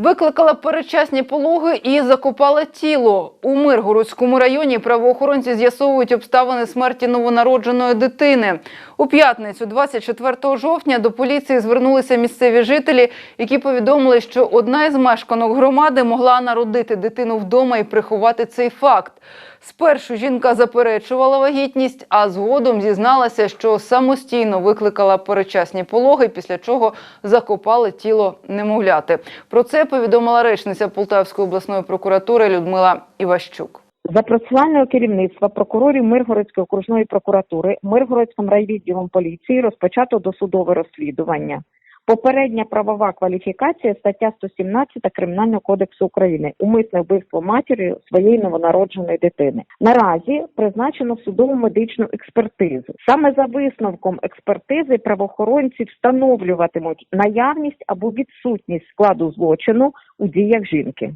Викликала передчасні пологи і закопала тіло. У Миргородському районі правоохоронці з'ясовують обставини смерті новонародженої дитини. У п'ятницю, 24 жовтня, до поліції звернулися місцеві жителі, які повідомили, що одна із мешканок громади могла народити дитину вдома і приховати цей факт. Спершу жінка заперечувала вагітність, а згодом зізналася, що самостійно викликала передчасні пологи, після чого закопали тіло немовляти. Про це повідомила речниця Полтавської обласної прокуратури Людмила Іващук. За процесуального керівництва прокурорів Миргородської окружної прокуратури Миргородським райвідділом поліції розпочато досудове розслідування. Попередня правова кваліфікація стаття 117 Кримінального кодексу України умисне вбивство матір'ю своєї новонародженої дитини. Наразі призначено судову медичну експертизу. Саме за висновком експертизи правоохоронці встановлюватимуть наявність або відсутність складу злочину у діях жінки.